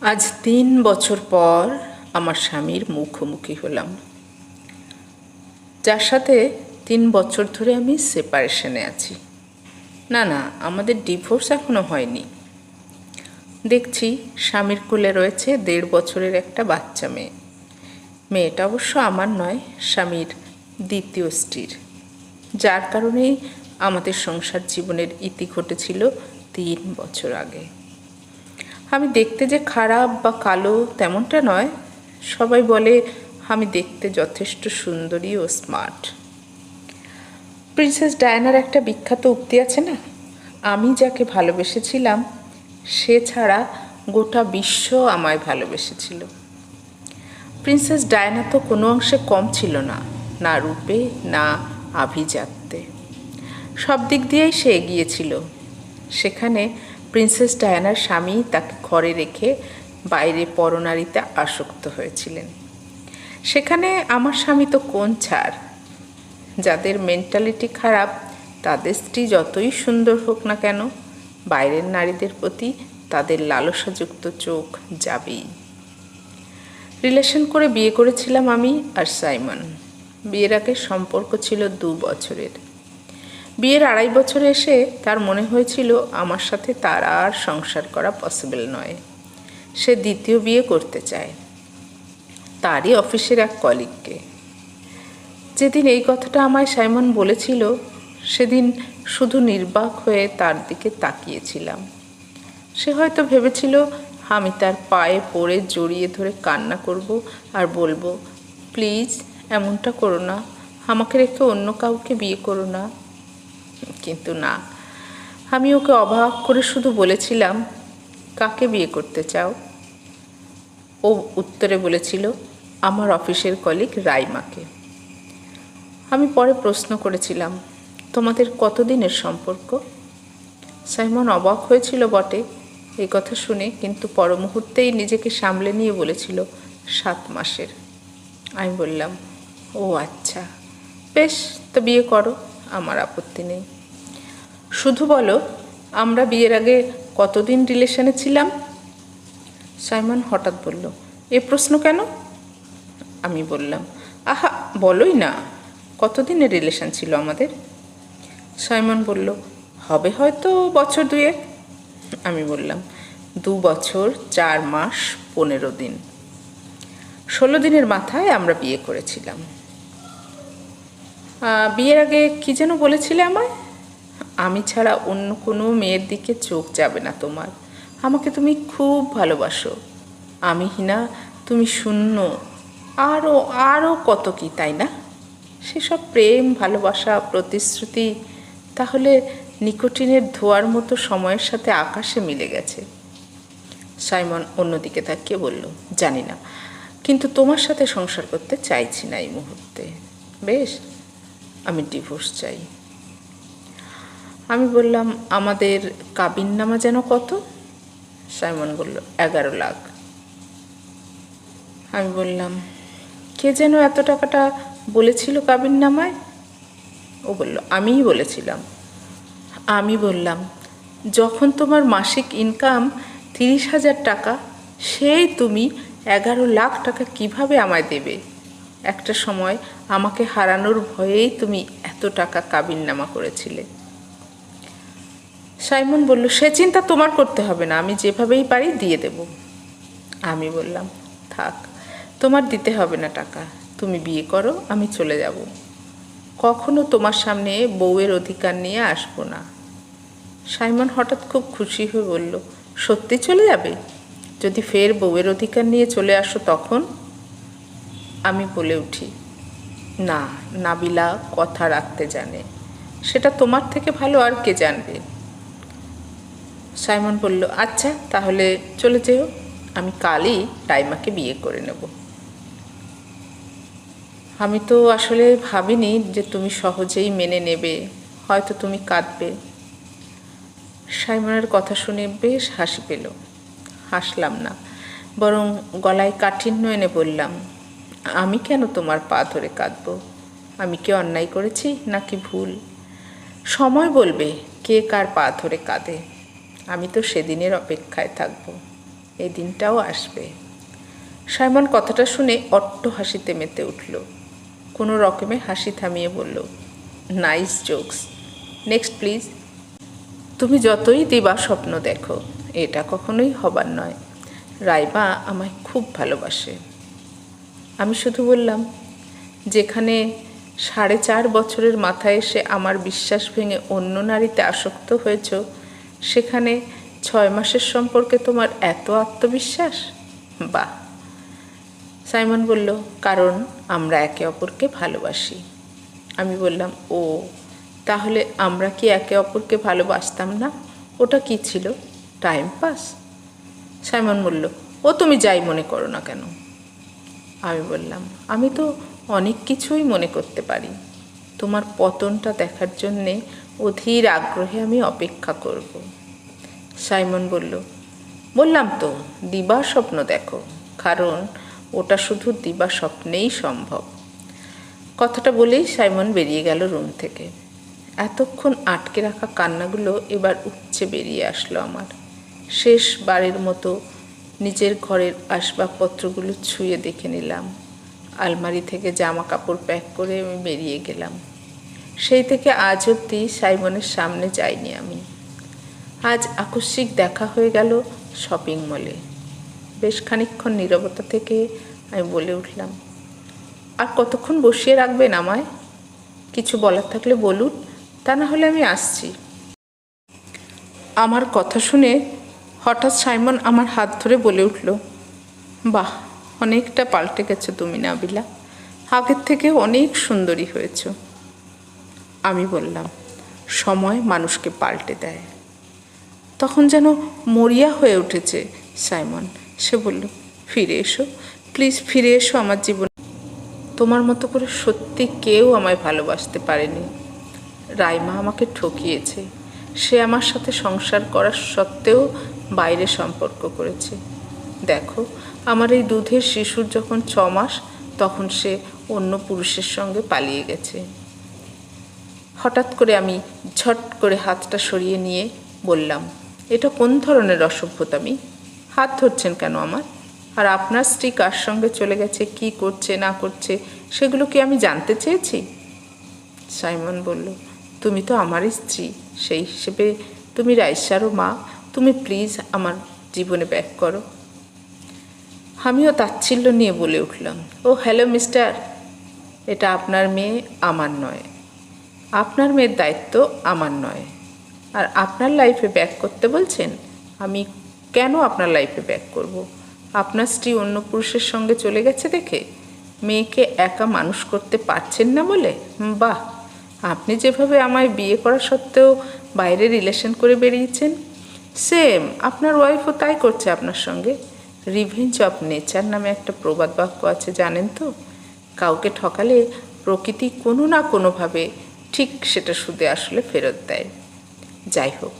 আজ তিন বছর পর আমার স্বামীর মুখোমুখি হলাম। যার সাথে তিন বছর ধরে আমি সেপারেশনে আছি। না না, আমাদের ডিভোর্স এখনও হয়নি। দেখছি স্বামীর কোলে রয়েছে দেড় বছরের একটা বাচ্চা মেয়ে। মেয়েটা অবশ্য আমার নয়, স্বামীর দ্বিতীয় স্ত্রীর। যার কারণেই আমাদের সংসার জীবনের ইতি ঘটেছিল তিন বছর আগে। আমি দেখতে যে খারাপ বা কালো তেমনটা নয়। সবাই বলে, আমি দেখতে যথেষ্ট সুন্দরী ও স্মার্ট। প্রিন্সেস ডায়নার একটা বিখ্যাত উক্তি আছে না? আমি যাকে ভালোবেসেছিলাম, সে ছাড়া গোটা বিশ্ব আমায় ভালোবেসেছিল। প্রিন্সেস ডায়না তো কোনো অংশে কম ছিল না না রূপে, না আভিজাত্যে। সব দিক দিয়েই সে এগিয়েছিল সেখানে প্রিন্সেস ডায়ানার স্বামী তাকে ঘরে রেখে বাইরে পরনারীতে আসক্ত হয়েছিলেন। সেখানে আমার স্বামী তো কোন ছাড় যাদের মেন্টালিটি খারাপ, তাদের স্ত্রী যতই সুন্দর হোক না কেন, বাইরের নারীদের প্রতি তাদের লালসাযুক্ত চোখ যাবেই। রিলেশন করে বিয়ে করেছিলাম আমি আর সাইমন। বিয়ের আগে সম্পর্ক ছিল দু বছরের। বিয়ের আড়াই বছরে এসে তার মনে হয়েছিল আমার সাথে তার আর সংসার করা পসিবল নয়। সে দ্বিতীয় বিয়ে করতে চায়। তারই অফিসের এক কলিগকে যেদিন এই কথাটা আমায় সাইমন বলেছিল, সেদিন শুধু নির্বাক হয়ে তার দিকে তাকিয়েছিলাম। সে হয়তো ভেবেছিল, আমি তার পায়ে পড়ে জড়িয়ে ধরে কান্না করব আর বলব, প্লিজ, এমনটা করো না। আমাকে রেখে অন্য কাউকে বিয়ে করো না। কিন্তু না। আমি ওকে অবাক করে শুধু বলেছিলাম, কাকে বিয়ে করতে চাও? ও উত্তরে বলেছিল, আমার অফিসের কলিগ রাইমাকে। আমি পরে প্রশ্ন করেছিলাম, তোমাদের কতদিনের সম্পর্ক? সাইমন অবাক হয়েছিল বটে এই কথা শুনে কিন্তু পর মুহূর্তেই নিজেকে সামলে নিয়ে বলেছিল, সাত মাসের। আমি বললাম, ও আচ্ছা। বেশ, তো বিয়ে করো। আমার আপত্তি নেই। শুধু বলো, আমরা বিয়ের আগে কতদিন রিলেশনে ছিলাম? সাইমন হঠাৎ বলল, এ প্রশ্ন কেন? আমি বললাম, আহা, বলোই না, কতদিনের রিলেশন ছিল আমাদের? সাইমন বলল, হবে হয়তো বছর দুয়েক। আমি বললাম, দু বছর, চার মাস, পনেরো দিন। ষোলো দিনের মাথায় আমরা বিয়ে করেছিলাম। বিয়ের আগে কি যেন বলেছিলে আমায়? আমি ছাড়া অন্য কোনো মেয়ের দিকে চোখ যাবে না তোমার। আমাকে তুমি খুব ভালোবাসো। আমি হিনা, তুমি শূন্য। আরও আরও কত কি, তাই না? সেসব প্রেম, ভালোবাসা, প্রতিশ্রুতি তাহলে নিকোটিনের ধোয়ার মতো সময়ের সাথে আকাশে মিলে গেছে। সাইমন অন্যদিকে তাকিয়ে বলল, জানি না। কিন্তু তোমার সাথে সংসার করতে চাইছি না এই মুহূর্তে। বেশ আমি ডিভোর্স চাই। আমি বললাম, আমাদের কাবিন নামা যেন কত? সাইমন বলল, এগারো লাখ। আমি বললাম, কে যেন এত টাকাটা বলেছিল কাবিন নামায়? ও বলল, আমিই বলেছিলাম। আমি বললাম, যখন তোমার মাসিক ইনকাম তিরিশ হাজার টাকা, সেই তুমি এগারো লাখ টাকা কীভাবে আমায় দেবে? একটা সময় আমাকে হারানোর ভয়েই তুমি এত টাকা কাবিন নামা করেছিলে। সাইমন বলল, সে চিন্তা তোমার করতে হবে না, আমি যেভাবেই পারি দিয়ে দেব। আমি বললাম, থাক, তোমার দিতে হবে না টাকা, তুমি বিয়ে করো, আমি চলে যাব। কখনো তোমার সামনে বউয়ের অধিকার নিয়ে আসব না। সাইমন হঠাৎ খুব খুশি হয়ে বলল, সত্যি চলে যাবে? যদি ফের বউয়ের অধিকার নিয়ে চলে আসো তখন? আমি বলে উঠি না, নাবিলা কথা রাখতে জানে। সেটা তোমার থেকে ভালো আর কে জানবে? সাইমন বলল আচ্ছা তাহলে চলে যেও। আমি কালই টাইমাকে বিয়ে করে নেব। আমি তো আসলে ভাবিনি যে তুমি সহজেই মেনে নেবে। হয়তো তুমি কাঁদবে। সাইমনের কথা শুনে বেশ হাসি পেল। হাসলাম না, বরং গলায় কাঠিন্য এনে বললাম আমি কেন তোমার পা ধরে কাঁদবো? আমি কি অন্যায় করেছি নাকি ভুল? সময় বলবে কে কার পা ধরে কাঁদে। আমি তো সেদিনের অপেক্ষায় থাকব। এই দিনটাও আসবে। সাইমন কথাটা শুনে অট্ট হাসিতে মেতে উঠল। কোনো রকমে হাসি থামিয়ে বলল, নাইস জোকস। Next, please. তুমি যতই দিবা স্বপ্ন দেখো, এটা কখনোই হবার নয়। রাইমা আমায় খুব ভালোবাসে। আমি শুধু বললাম, যেখানে সাড়ে চার বছরের মাথায় এসে আমার বিশ্বাস ভেঙে অন্য নারীতে আসক্ত হয়েছ, সেখানে ছয় মাসের সম্পর্কে তোমার এত আত্মবিশ্বাস? বাহ! সাইমন বলল, কারণ আমরা একে অপরকে ভালোবাসি। আমি বললাম, ও, তাহলে আমরা কি একে অপরকে ভালোবাসতাম না? ওটা কি ছিল? Time pass? সাইমন বলল, ও তুমি যাই মনে করো না কেন? আমি বললাম, আমি তো অনেক কিছুই মনে করতে পারি। তোমার পতনটা দেখার জন্যে অধীর আগ্রহে আমি অপেক্ষা করব। সাইমন বলল, বললাম তো দিবা স্বপ্ন দেখো, কারণ ওটা শুধু দিবা স্বপ্নেই সম্ভব। কথাটা বলেই সাইমন বেরিয়ে গেল রুম থেকে। এতক্ষণ আটকে রাখা কান্নাগুলো এবার উপচে বেরিয়ে আসলো আমার। শেষবারের মতো নিজের ঘরের আসবাবপত্রগুলো ছুঁয়ে দেখে নিলাম। আলমারি থেকে জামা কাপড় প্যাক করে আমি বেরিয়ে গেলাম। সেই থেকে আজ অবধি সাইমনের সামনে যাইনি আমি। আজ আকস্মিক দেখা হয়ে গেল শপিং মলে। বেশ খানিকক্ষণ নীরবতা থেকে আমি বলে উঠলাম, আর কতক্ষণ বসিয়ে রাখবেন আমায়? কিছু বলার থাকলে বলুন, তা না হলে আমি আসছি। আমার কথা শুনে হঠাৎ সাইমন আমার হাত ধরে বলে উঠল, বাহ, অনেকটা পাল্টে গেছো তুমি নাবিলা আগের থেকে অনেক সুন্দরী হয়েছ। আমি বললাম, সময় মানুষকে পাল্টে দেয়। তখন যেন মরিয়া হয়ে উঠেছে সাইমন। সে বলল, ফিরে এসো, প্লিজ ফিরে এসো আমার জীবন। তোমার মতো করে সত্যি কেউ আমায় ভালোবাসতে পারেনি। রাইমা আমাকে ঠকিয়েছে। সে আমার সাথে সংসার করার সত্ত্বেও বাইরে সম্পর্ক করেছে। দেখো, আমার এই দুধের শিশুর যখন ছ মাস, তখন সে অন্য পুরুষের সঙ্গে পালিয়ে গেছে। হঠাৎ করে আমি ঝট করে হাতটা সরিয়ে নিয়ে বললাম, এটা কোন ধরনের অসভ্যতামি হাত ধরছেন কেন আমার? আর আপনার স্ত্রী কার সঙ্গে চলে গেছে, কি করছে, না করছে, সেগুলো কি আমি জানতে চেয়েছি? সাইমন বলল, তুমি তো আমারই স্ত্রী। সেই হিসেবে তুমি রাইসারও মা, তুমি প্লিজ আমার জীবনে ব্যাক করো। আমিও তাচ্ছিল্য নিয়ে বলে উঠলাম, ও হ্যালো মিস্টার এটা আপনার মেয়ে আমার নয়। আপনার মেয়ের দায়িত্ব আমার নয়। আর আপনার লাইফে ব্যাক করতে বলছেন? আমি কেন আপনার লাইফে ব্যাক করব। আপনার স্ত্রী অন্য পুরুষের সঙ্গে চলে গেছে দেখে? মেয়েকে একা মানুষ করতে পারছেন না বলে? বাহ! আপনি যেভাবে আমায় বিয়ে করা সত্ত্বেও বাইরে রিলেশন করে বেরিয়েছেন, সেম আপনার ওয়াইফও তাই করছে আপনার সঙ্গে। রিভেঞ্জ অফ নেচার নামে একটা প্রবাদ বাক্য আছে, জানেন তো? কাউকে ঠকালে প্রকৃতি কোনো না কোনোভাবে ঠিক সেটা সুদে আসলে ফেরত দেয়। যাই হোক,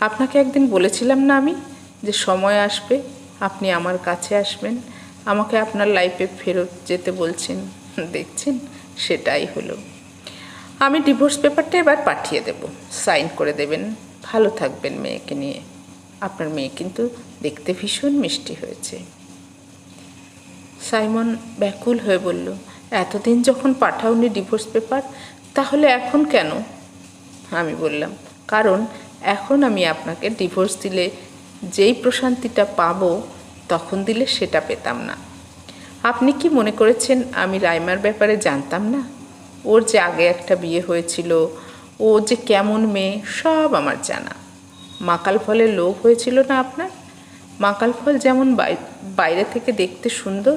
আপনাকে একদিন বলেছিলাম না আমি যে সময় আসবে, আপনি আমার কাছে আসবেন, আমাকে আপনার লাইফে ফেরত যেতে বলছেন। দেখছেন? সেটাই হলো। আমি ডিভোর্স পেপারটা এবার পাঠিয়ে দেব। সাইন করে দেবেন। ভালো থাকবেন মেয়েকে নিয়ে। আপনার মেয়ে কিন্তু দেখতে ভীষণ মিষ্টি হয়েছে। সাইমন ব্যাকুল হয়ে বলল, এতদিন যখন পাঠাওনি ডিভোর্স পেপার তাহলে এখন কেন? আমি বললাম, কারণ এখন আমি আপনাকে ডিভোর্স দিলে যেই প্রশান্তিটা পাবো, তখন দিলে সেটা পেতাম না। আপনি কি মনে করেছেন আমি রাইমার ব্যাপারে জানতাম না? ওর যে আগে একটা বিয়ে হয়েছিল, ও যে কেমন মেয়ে, সব আমার জানা। মাকাল ফলের লোভ হয়েছিল না আপনার? মাকাল ফল যেমন বাইরে থেকে দেখতে সুন্দর,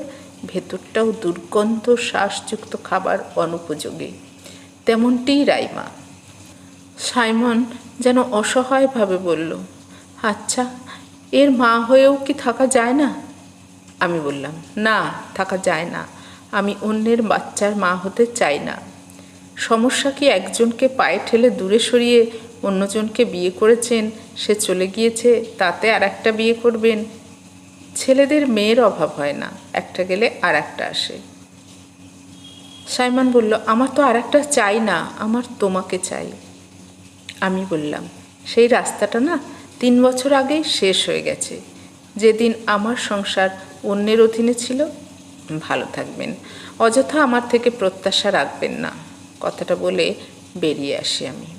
ভেতরটাও দুর্গন্ধ শ্বাসযুক্ত খাবার অনুপযোগী। তেমনটিই রাইমা। সাইমন যেন অসহায়ভাবে বলল আচ্ছা এর মা হয়েও কি থাকা যায় না? আমি বললাম, না, থাকা যায় না। আমি অন্যের বাচ্চার মা হতে চাই না। সমস্যা কি একজনকে পায়ে ঠেলে দূরে সরিয়ে অন্যজনকে বিয়ে করেছেন? সে চলে গিয়েছে, তাতে আর একটা বিয়ে করবেন। ছেলেদের মেয়ের অভাব হয় না, একটা গেলে আর একটা আসে। সাইমন বলল, আমার তো আর একটা চাই না, আমার তোমাকে চাই। আমি বললাম, সেই রাস্তাটা না তিন বছর আগেই শেষ হয়ে গেছে। যেদিন আমার সংসার অন্যের অধীনে ছিল, ভালো থাকবেন। অযথা আমার থেকে প্রত্যাশা রাখবেন না। কথাটা বলে বেরিয়ে আসি আমি।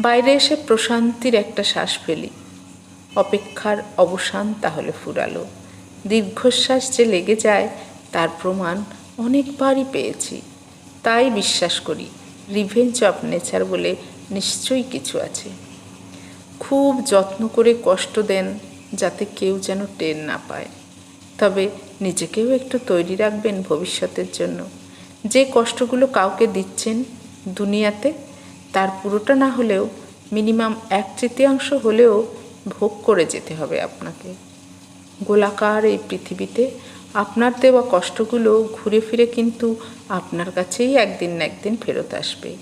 বাইরে এসে প্রশান্তির একটা শ্বাস ফেলি। অপেক্ষার অবসান তাহলে ফুরালো। দীর্ঘশ্বাস যে লেগে যায়, তার প্রমাণ অনেকবারই পেয়েছি। তাই বিশ্বাস করি রিভেঞ্জ অফ নেচার বলে নিশ্চয়ই কিছু আছে। খুব যত্ন করে কষ্ট দেন যাতে কেউ যেন টের না পায়। তবে নিজেকেও একটু তৈরি রাখবেন ভবিষ্যতের জন্য। যে কষ্টগুলো কাউকে দিচ্ছেন দুনিয়াতে, তার পুরোটা না হলেও মিনিমাম এক তৃতীয়াংশ হলেও ভোগ করে যেতে হবে আপনাকে। গোলাকার এই পৃথিবীতে আপনার দেওয়া কষ্টগুলো ঘুরে ফিরে কিন্তু আপনার কাছেই একদিন না একদিন ফেরত আসবে।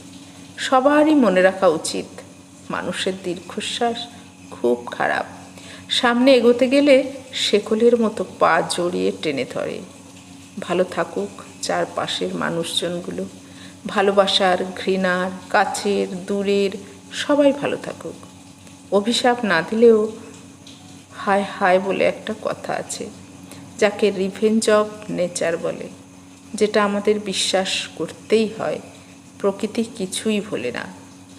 সবারই মনে রাখা উচিত, মানুষের দীর্ঘশ্বাস খুব খারাপ। সামনে এগোতে গেলে শেকলের মতো পা জড়িয়ে টেনে ধরে। ভালো থাকুক চারপাশের মানুষজনগুলো। ভালোবাসার ঘৃণার, কাছের, দূরের সবাই ভালো থাকুক। অভিশাপ না দিলেও হায় হায় বলে একটা কথা আছে, যাকে রিভেঞ্জ অফ নেচার বলে, যেটা আমাদের বিশ্বাস করতেই হয়, প্রকৃতি কিছুই ভোলে না,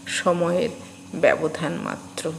সময়ের ব্যবধান মাত্র।